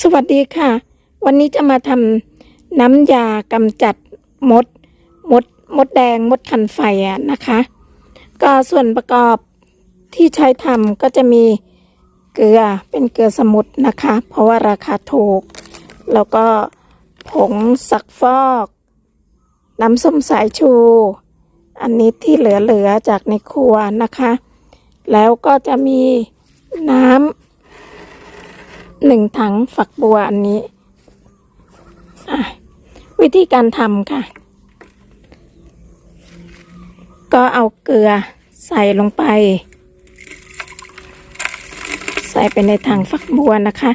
สวัสดีค่ะ วันนี้จะมาทำน้ำยากำจัดมด มด มดแดง มดคันไฟอะนะคะ ก็ส่วนประกอบที่ใช้ทำก็จะมีเกลือเป็นเกลือสมุทรนะคะ เพราะว่าราคาถูก แล้วก็ผงซักฟอก น้ำส้มสายชู อันนี้ที่เหลือๆจากในครัวนะคะ แล้วก็จะมีน้ำ หนึ่งถังฝักบัวอันนี้ วิธีการทำค่ะ ก็เอาเกลือใส่ลงไป ใส่ไปในถังฝักบัวนะคะ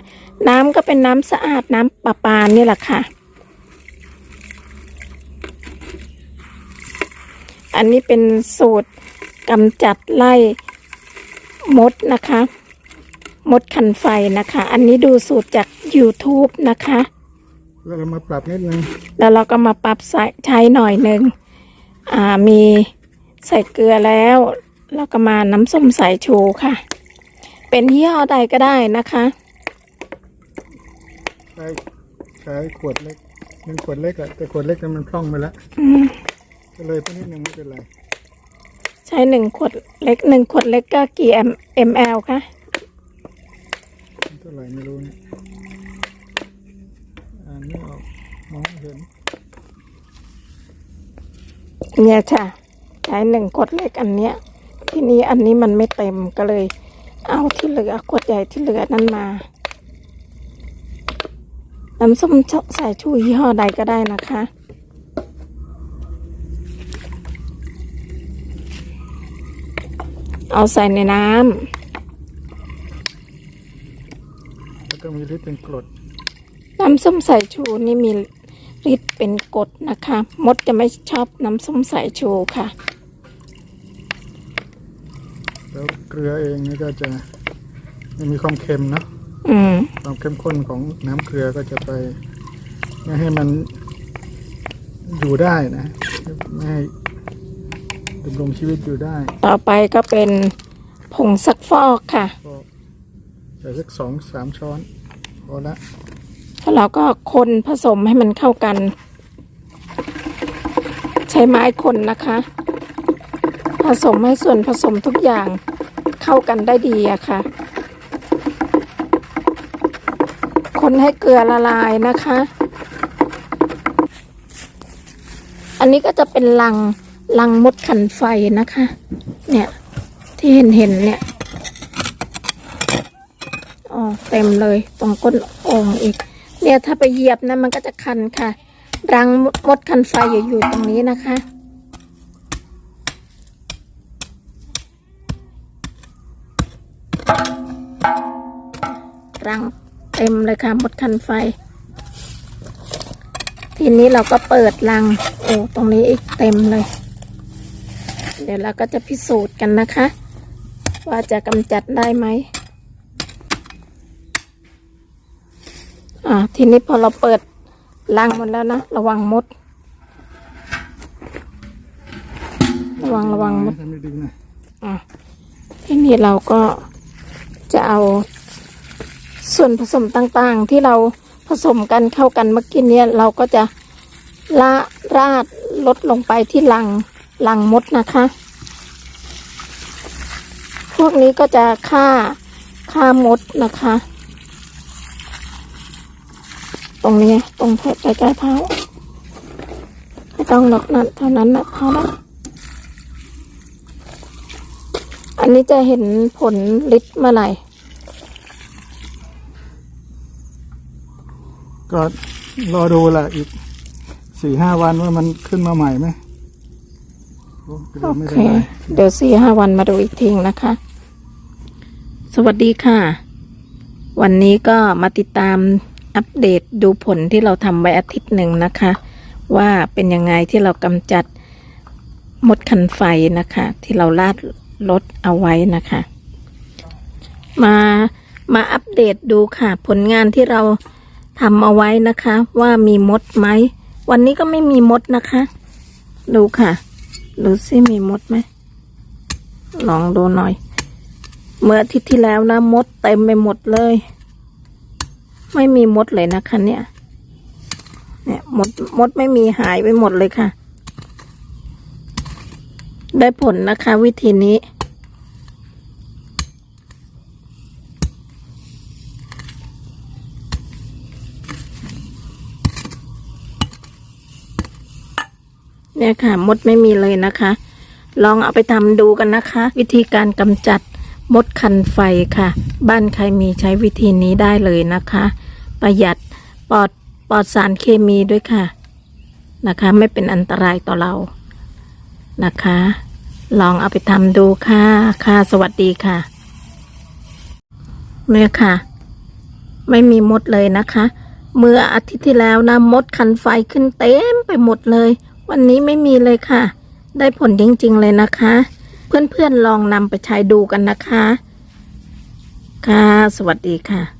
น้ำก็เป็นน้ำสะอาดน้ำประปานี่แหละค่ะ อันนี้เป็นสูตรกำจัดไล่มดนะคะ มดคันไฟนะคะ อันนี้ดูสูตรจาก YouTube นะคะ แล้วเรามาปรับนิดนึงแล้วเราก็มาปรับใส่ใช้หน่อยหนึ่งอ่ามีใส่เกลือแล้ว แล้วก็มาน้ำส้มสายชูค่ะ เป็นยี่ห้อใดก็ได้นะคะ ใช้ใช้ขวดเล็กเป็นขวดเล็กอะแต่ขวดเล็กนั้นมันพร่องไปแล้วอืมก็เลยไปนิดนึงไม่เป็นไร ใช้หนึ่งขวดเล็กหนึ่งขวดเล็กก็กี่ m ml คะเท่าไหร่ไม่รู้เนี่ยอ่านไม่ออกมองเห็น เนี่ยค่ะใช้หนึ่งขวดเล็กอันเนี้ย ทีนี้อันนี้มันไม่เต็มก็เลย เอาที่เหลือขวดใหญ่ที่เหลือนั้นมา น้ำส้มสายชูยี่ห้อใดก็ได้นะคะเอาใส่ในน้แล้ว ก็มีฤทธิ์เป็นกรดำน้ำส้มสายชูนี่มีฤทธิ์เป็นกรดนะคะ มดจะไม่ชอบน้ำส้มสายชูค่ะ แล้วเกลือเองนี่ก็จะไม่มีความเค็มเนอะอืมความเข้มข้นของน้ำเกลือก็จะไปไม่ให้มันอยู่ได้นะไม่ให้ดำรงชีวิตอยู่ได้ ต่อไปก็เป็นผงซักฟอกค่ะ ก็ ใส่สักสองสามช้อนพอละแล้วเราก็คนผสมให้มันเข้ากัน ใช้ไม้คนนะคะ ผสมให้ส่วนผสมทุกอย่างเข้ากันได้ดีอะค่ะ คนให้เกลือละลายนะคะ อันนี้ก็จะเป็นลังลังมดขันไฟนะคะ เนี่ยที่เห็นเห็นเนี่ยอ๋อ เต็มเลยตรงก้นโอ่งอีก เนี่ยถ้าไปเหยียบนะมันก็จะคันค่ะ รังมดคันไฟอยู่ตรงนี้นะคะรังเต็มเลยค่ะมดคันไฟ ทีนี้เราก็เปิดรังโอ้ตรงนี้อีกเต็มเลย เดี๋ยวเราก็จะพิสูจน์กันนะคะ ว่าจะกำจัดได้ไหม อ่าทีนี้พอเราเปิดลังมันแล้วนะ ระวังมด ระวังระวังมดทำไม่ดีนะอะทีนี้เราก็จะเอาส่วนผสมต่างๆ ที่เราผสมกันเข้ากันเมื่อกี้เนี้ยเราก็จะละราดลดลงไปที่ลังลังมดนะคะ พวกนี้ก็จะฆ่าฆ่ามดนะคะ รงนี้ตรงใกล้ๆเท้าไม่ต้องหรอกนั่นเท่านั้นนะพอแล้วอันนี้จะเห็นผลฤทธิ์เมื่อไหร่ก็รอดูแหละอีกสี่ห้าวันว่ามันขึ้นมาใหม่ไหมโอ้เกลืโออไม่เคได้ไรเดี๋ยวสี่ห้าวันมาดูอีกทีนะคะ สวัสดีค่ะ วันนี้ก็มาติดตาม อัปเดตดูผลที่เราทำไว้อาทิตย์หนึ่งนะคะ ว่าเป็นยังไงที่เรากำจัดมดคันไฟนะคะ ที่เราลาดลดเอาไว้นะคะ มามาอัปเดตดูค่ะ ผลงานที่เราทำเอาไว้นะคะ ว่ามีมดไหม วันนี้ก็ไม่มีมดนะคะ ดูค่ะ ดูซิมีมดไหมลองดูหน่อย เมื่ออาทิตย์ที่แล้วนะมดเต็มไปหมดเลย ไม่มีมดเลยนะคะ เนี่ย เนี่ยมดมดไม่มีหายไปหมดเลยค่ะ ได้ผลนะคะ วิธีนี้ เนี่ยค่ะ มดไม่มีเลยนะคะ ลองเอาไปทำดูกันนะคะ วิธีการกำจัด มดคันไฟค่ะ บ้านใครมีใช้วิธีนี้ได้เลยนะคะ ประหยัดปลอดปลอดสารเคมีด้วยค่ะ นะคะ ไม่เป็นอันตรายต่อเรานะคะ ลองเอาไปทำดูค่ะ ค่ะ สวัสดีค่ะเนี่ยค่ะ ไม่มีมดเลยนะคะ เมื่ออาทิตย์ที่แล้วนะมดคันไฟขึ้นเต็มไปหมดเลย วันนี้ไม่มีเลยค่ะ ได้ผลจริง ๆ เลยนะคะ เพื่อนๆลองนำไปใช้ดูกันนะคะ ค่ะ สวัสดีค่ะ